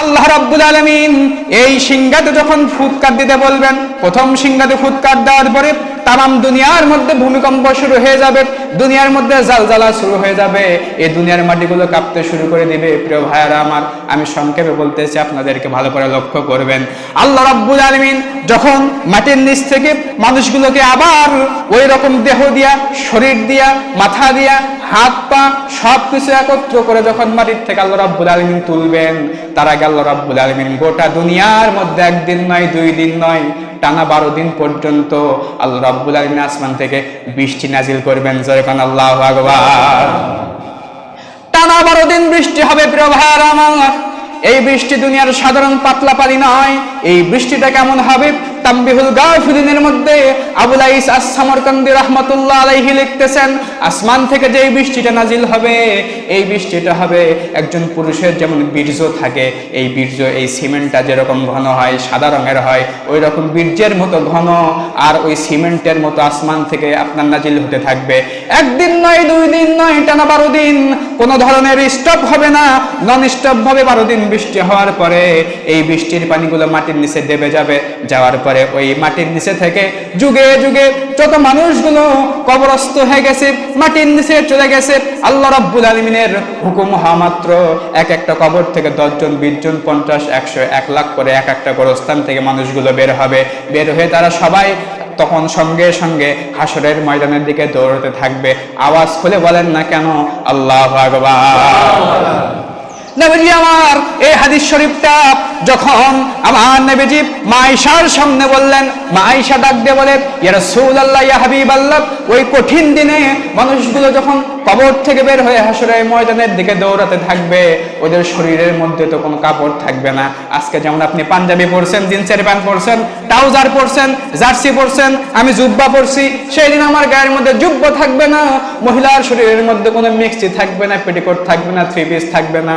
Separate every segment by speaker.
Speaker 1: আল্লাহ রাব্বুল আলামিন এই সিংহাতে যখন ফুৎকার দিতে বলবেন, প্রথম সিংহাতে ফুৎকার দেওয়ার পরে তাম দুনিয়ার মধ্যে ভূমিকম্প শুরু হয়ে যাবে, দুনিয়ার মধ্যে জালজালা শুরু হয়ে যাবে, এই দুনিয়ার মাটিগুলো কাঁপতে শুরু করে দিবে। প্রিয় ভাইয়ারা আমার, আমি সংক্ষেপে বলতেছি আপনাদেরকে ভালো করে লক্ষ্য করবেন। আল্লাহ রাব্বুল আলামিন যখন মাটির নিচ থেকে মানুষগুলোকে আবার ওই রকম দেহ দিয়া, শরীর দিয়া, মাথা দিয়া হাত, পা সব কিছু একত্র করে যখন মাটির থেকে আল্লাহ রাব্বুল আলামিন তুলবেন, তার আগে আল্লাহ রাব্বুল আলামিন গোটা দুনিয়ার মধ্যে একদিন নয়, দুই দিন নয়, টানা বারো দিন পর্যন্ত আল্লাহ রাব্বুল আলামিন আসমান থেকে বৃষ্টি নাজিল করবেন কান আল্লাহ আকবার। টানা বারো দিন বৃষ্টি হবে, প্রিয় আমার। এই বৃষ্টি দুনিয়ার সাধারণ পাতলা পানি নয়। এই বৃষ্টিটা কেমন হবে? তাম্বিহুল গাফিলিনের মধ্যে আবুল আইস আসামরকান্দি রহমতুল্লাহ আলাইহি লিখতেছেন, আসমান থেকে যে বৃষ্টিটা নাজিল হবে, এই বৃষ্টিটা হবে একজন পুরুষের যেমন বীর্য থাকে, এই বীর্য, এই সিমেন্টটা যেরকম ঘন হয়, সাদা রঙের হয়, ওই রকম বীর্যের মতো ঘন, আর ওই সিমেন্টের মতো আসমান থেকে আপনার নাজিল হতে থাকবে। একদিন নয়, দুই দিন নয়, টানা বারো দিন কোনো ধরনের স্টপ হবে না। নন স্টপ ভাবে বারো দিন বৃষ্টি হওয়ার পরে এই বৃষ্টির পানিগুলো মাটির নিচে দেবে যাবে। যাওয়ার পরে ওই মাটির নিচে থেকে যুগে যুগে যত মানুষগুলো কবরস্থ হয়ে গেছে, মাটির নিচে চলে গেছে, আল্লাহ রাব্বুল আলমিনের হুকুম হওয়া মাত্র এক একটা কবর থেকে দশজন বিশ জন, পঞ্চাশ, একশো, এক লাখ করে এক একটা গোরস্থান থেকে মানুষগুলো বের হবে। বের হয়ে তারা সবাই তখন সঙ্গে সঙ্গে হাসরের ময়দানের দিকে দৌড়তে থাকবে। আওয়াজ খুলে বলেন না কেন? আল্লাহ নবীজি আমার এই হাদিস শরীফটা যখন আমার নবীজি মাইশার সামনে বললেন মাইশা ডাক দিয়ে বলে, ইয়া রাসূলুল্লাহ, ইয়া হাবিবাল্লাহ। ওই কঠিন দিনে মানুষগুলো যখন কবর থেকে বের হয়ে হাসরের ময়দানের দিকে দৌড়াতে থাকবে। ওদের শরীরের মধ্যে তো কোনো কাপড় থাকবে না। আজকে যেমন আপনি পাঞ্জাবি পরছেন, জিন্সের প্যান্ট পরছেন, ট্রাউজার পরছেন, জার্সি পরছেন, আমি জুব্বা পরছি সেই দিন আমার গায়ের মধ্যে জুব্বা থাকবে না। মহিলার শরীরের মধ্যে কোনো মিক্সি থাকবে না, পেটিকোট থাকবে না থ্রি পিস থাকবে না।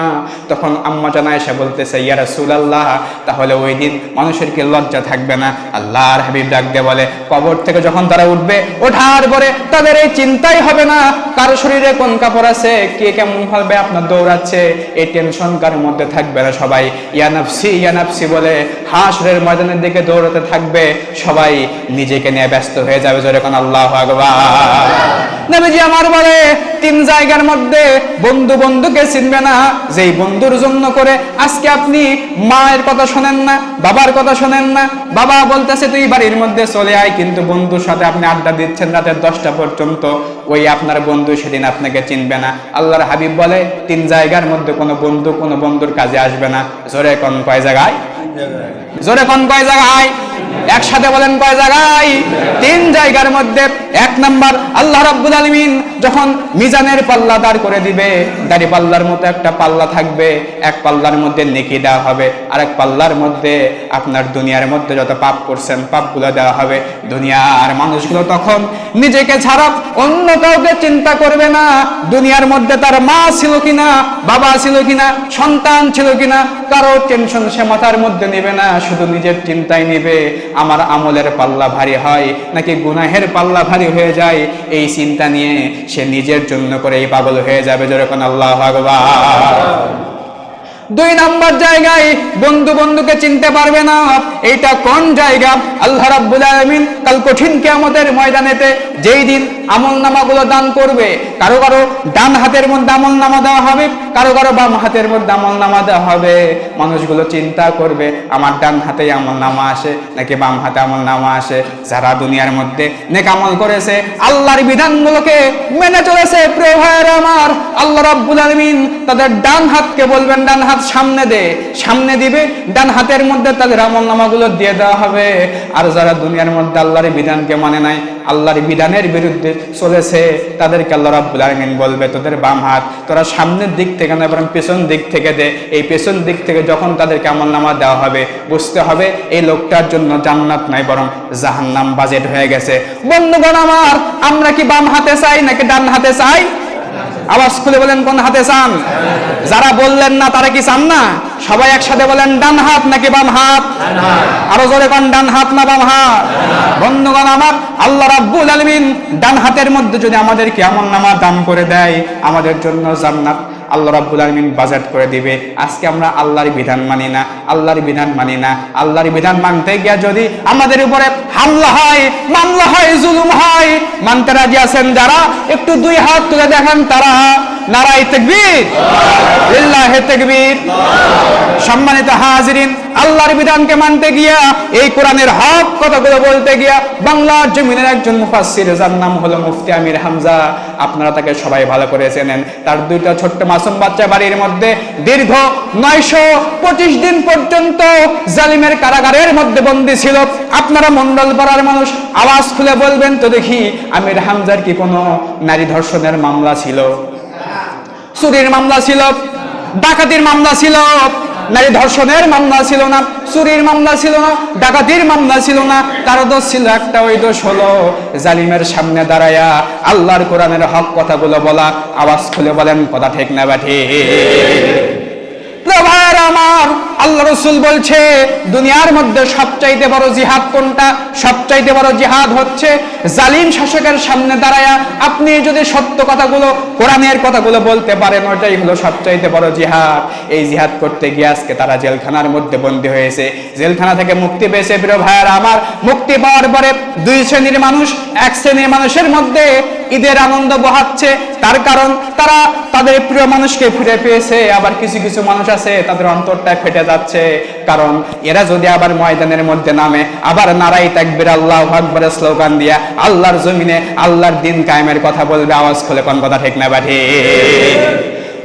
Speaker 1: তখন আম্মা জানা এসে বলতেছে, ইয়া রাসূলুল্লাহ, তাহলে ওই দিন মানুষের কি লজ্জা থাকবে না? আল্লাহর হাবিব ডাক দিয়ে বলে, কবর থেকে যখন তারা উঠবে, ওঠার পরে তাদের এই চিন্তাই হবে না। কারও শরীরে কোন কাপড় আছে? কে কেমন ভাবে আপনার দৌড়াচ্ছে। এই টেনশন কার মধ্যে থাকবে না সবাই? ইয়ানাফসি ইয়ানাফসি বলে হাসরের ময়দানের দিকে দৌড়াতে থাকবে। সবাই নিজেকে নিয়ে ব্যস্ত হয়ে যাবে যেরকম আল্লাহ আকবার। নবীজি আমার বলে, তিন জায়গার মধ্যে বন্ধু বন্ধুকে চিনবে না। যেই বন্ধুর জন্য করে আজকে আপনি মায়ের কথা শোনেন না, বাবার কথা শোনেন না, বাবা বলতেছে, তুই বাড়ির মধ্যে চলে আয়। কিন্তু বন্ধুর সাথে আপনি আড্ডা দিচ্ছেন রাতের দশটা পর্যন্ত, ওই আপনার বন্ধু সেদিন আপনাকে চিনবে না। আল্লাহর হাবিব বলে, তিন জায়গার মধ্যে কোনো বন্ধু, কোনো বন্ধুর কাজে আসবে না। জোরে কোন কয় জায়গায়? জোরে কোন কয় জায়গায়? একসাথে বলেন কয় জায়গায়? তিন জায়গার মধ্যে এক নাম্বার আল্লাহ রাব্বুল আলামিন যখন মিজানের পাল্লা দাঁড় করে দিবে দাড়ি পাল্লার মতো একটা পাল্লা থাকবে, এক পাল্লার মধ্যে নেকি দেওয়া হবে আর এক পাল্লার মধ্যে আপনার দুনিয়ার মধ্যে যত পাপ করছেন, পাপগুলো দেওয়া হবে। দুনিয়ার মানুষগুলো তখন নিজেকে ছাড়া অন্য কাউকে চিন্তা করবে না, দুনিয়ার মধ্যে তার মা ছিল কিনা, বাবা ছিল কিনা, সন্তান ছিল কিনা, কারও টেনশন সে মাথার মধ্যে নেবে না, শুধু নিজের চিন্তায় নেবে। আমার আমলের পাল্লা ভারী হয়, নাকি গুনাহের পাল্লা ভারী হয়ে যায়? এই চিন্তা নিয়ে সে নিজের জন্য করে এই পাগল হয়ে যাবে যেরকম আল্লাহ আকবার। দুই নাম্বার জায়গায় বন্ধু বন্ধুকে চিনতে পারবে না। এইটা কোন জায়গা? আল্লাহ রাব্বুল আলামিন কাল কঠিন কিয়ামতের ময়দানেতে যেই দিন আমল নামাগুলো দান করবে, কারও কারও ডান হাতের মধ্যে আমল নামা দেওয়া হবে, কারও কারও বাম হাতের মধ্যে আমল নামা দেওয়া হবে। মানুষগুলো চিন্তা করবে, আমার ডান হাতে আমল নামা আসে, নাকি বাম হাতে আমল নামা আসে। যারা দুনিয়ার মধ্যে নেক আমল করেছে, আল্লাহর বিধানগুলোকে মেনে চলেছে। প্রিয় ভাইয়ের আমার, আল্লাহ রাব্বুল আলামিন তাদের ডান হাতকে বলবেন, ডান হাত সামনে দে, সামনে দিবে, ডান হাতের মধ্যে তাদের আমল নামাগুলো দিয়ে দেওয়া হবে। আর যারা দুনিয়ার মধ্যে আল্লাহর বিধানকে মানে নাই, আল্লাহর বিধানের বিরুদ্ধে চলেছে, তাদেরকে আল্লাহ রাব্বুল আলামিন বলবে, তোদের বাম হাত, তোরা সামনের দিক থেকে না, বরং পেছন দিক থেকে দে। এই পেছন দিক থেকে যখন তাদেরকে আমল নামা দেওয়া হবে, বুঝতে হবে এই লোকটার জন্য জান্নাত নাই, বরং জাহান্নাম বাজেট হয়ে গেছে। বন্ধুগণ আমার, আমরা কি বাম হাতে চাই নাকি ডান হাতে চাই? আওয়াজ খুলে বলেন কোন হাতে চান? যারা বললেন না তারা কি চান না? সবাই একসাথে বলেন ডান হাত নাকি বাম হাত? আরও জোরে কোন ডান হাত না বাম হাত? বন্ধুগণ আমার আল্লাহ রাব্বুল আলামিন ডান হাতের মধ্যে যদি আমাদেরকে আমল নামা দান করে দেয় আমাদের জন্য জান্নাত আল্লাহ রাবুল আলমিন বাজেট করে দিবে। আজকে আমরা আল্লাহর বিধান মানি না, আল্লাহর বিধান মানি না। আল্লাহর বিধান মানতে গিয়া যদি আমাদের উপরে হামলা হয়, মামলা হয়, জুলুম হয়, মানতে রাজি আছেন যারা, একটু দুই হাত তুলে দেখেন তারা নারাই তাকবীর। লিল্লাহে তাকবীর। সম্মানিত হাজিরিন, আল্লাহর বিধানকে মানতে গিয়া, এই কোরআনের হক কথাগুলো বলতে গিয়া, বাংলার জমিনের একজন মুফাসসির, যার নাম হলো মুফতি আমির হামজা। আপনারা তাকে সবাই ভালো করে চেনেন। তার দুইটা ছোট্ট মাসুম বাচ্চা বাড়ির মধ্যে দীর্ঘ নয়শো পঁচিশ দিন পর্যন্ত জালিমের কারাগারের মধ্যে বন্দী ছিল। আপনারা মন্ডল পাড়ার মানুষ, আওয়াজ খুলে বলবেন, তো দেখি আমির হামজার কি কোনো নারী ধর্ষণের মামলা ছিল? চুরির মামলা ছিল, ডাকাতির মামলা ছিল, নারী ধর্ষণের মামলা ছিল না, চুরির মামলা ছিল না, ডাকাতির মামলা ছিল না। তার দোষ ছিল একটা, ওই দোষ হলো জালিমের সামনে দাঁড়ায়া আল্লাহর কোরআনের হক কথাগুলো বলা। আওয়াজ খুলে বলেন, কথা ঠিক না ব্যাঠি ভাইয়ের আমার আল্লাহ রসুল বলছে, দুনিয়ার মধ্যে সবচাইতে বড় জিহাদ কোনটা? সবচাইতে বড় জিহাদ হচ্ছে জালিম শাসকের সামনে দাঁড়ায়া আপনি যদি সত্য কথাগুলো, কোরআনের কথাগুলো বলতে পারেন ওটাই হলো সবচাইতে বড় জিহাদ। এই জিহাদ করতে গিয়ে আজকে তারা জেলখানার মধ্যে বন্দী হয়েছে। জেলখানা থেকে মুক্তি পেয়েছে প্রিয় ভাইয়ের আমার। মুক্তি পাওয়ার পরে দুই শ্রেণির মানুষ, এক শ্রেণির মানুষের মধ্যে ঈদের আনন্দ বহাচ্ছে। তার কারণ, তারা তাদের প্রিয় মানুষকে ফিরে পেয়েছে। আবার কিছু কিছু মানুষ আছে, তাদের অন্তরটা ফেটে যাচ্ছে কারণ এরা যদি আবার ময়দানের মধ্যে নামে, আবার নারাই তাকবির আল্লাহ আকবরের স্লোগান দিয়া আল্লাহর জমিনে আল্লাহর দিন কায়েমের কথা বলবে, আওয়াজ খুলে কোন কথা ঠিক না বাঠি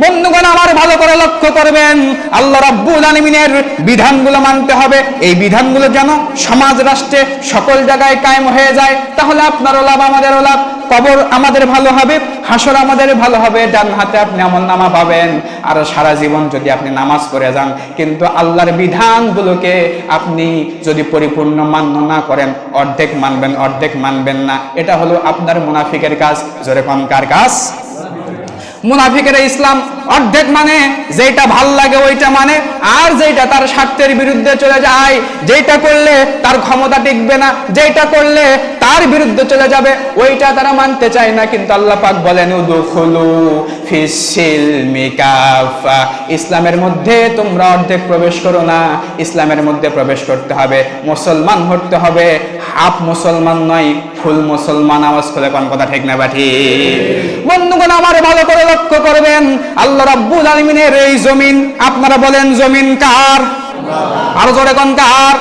Speaker 1: বন্ধুগণ, আমার ভালো করে লক্ষ্য করবেন। আল্লাহ রাব্বুল আলামিনের বিধানগুলো মানতে হবে। এই বিধানগুলো যেন সমাজ, রাষ্ট্রে সকল জায়গায় কায়েম হয়ে যায়। তাহলে আপনারও লাভ, আমাদেরও লাভ। কবর আমাদের ভালো হবে, হাসর আমাদের ভালো হবে, ডান হাতে আপনি আমল নামা পাবেন। আর সারা জীবন যদি আপনি নামাজ পড়ে যান, কিন্তু আল্লাহর বিধানগুলোকে আপনি যদি পরিপূর্ণ মান্য না করেন, অর্ধেক মানবেন অর্ধেক মানবেন না। এটা হলো আপনার মুনাফিকের কাজ। জোরে কম কার কাজ? মুনাফিকের ইসলাম অর্ধেক মানে যেটা ভালো লাগে ওইটা মানে আর যেটা তার স্বার্থের বিরুদ্ধে চলে যায় যেটা করলে তার ক্ষমতা টিকবে না যেটা করলে তার বিরুদ্ধে চলে যাবে, ওইটা তারা মানতে চায় না, কিন্তু আল্লাহ পাক বলেন ইসলামের মধ্যে তোমরা অর্ধেক প্রবেশ করো না, ইসলামের মধ্যে প্রবেশ করতে হবে, মুসলমান হতে হবে, হাফ মুসলমান নয়, ফুল মুসলমান, আওয়াজ খুলে কোন কথা ঠিক না বাঠি বন্ধুগণ, আমার ভালো করে লক্ষ্য করবেন, আল্লাহ রাব্বুল আলামিনের এই জমিন, আপনারা বলেন জমিন কার? আরও জোরে কোন কার?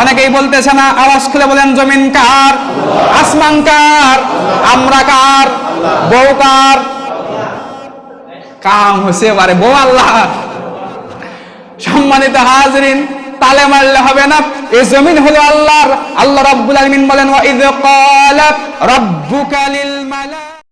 Speaker 1: অনেকেই বলতেছে না, আওয়াজ খুলে বলেন, জমিন কার? আসমান কার? আমরা কার? বউ কার? কাম হচ্ছে পারে বউ আল্লাহ। সম্মানিত হাজরিন, তালে মারলে হবে না এই জমিন হলো আল্লাহর। আল্লাহ রাব্বুল আলামিন বলেন, ওয়া ইয ক্বালা রাব্বুকা লিল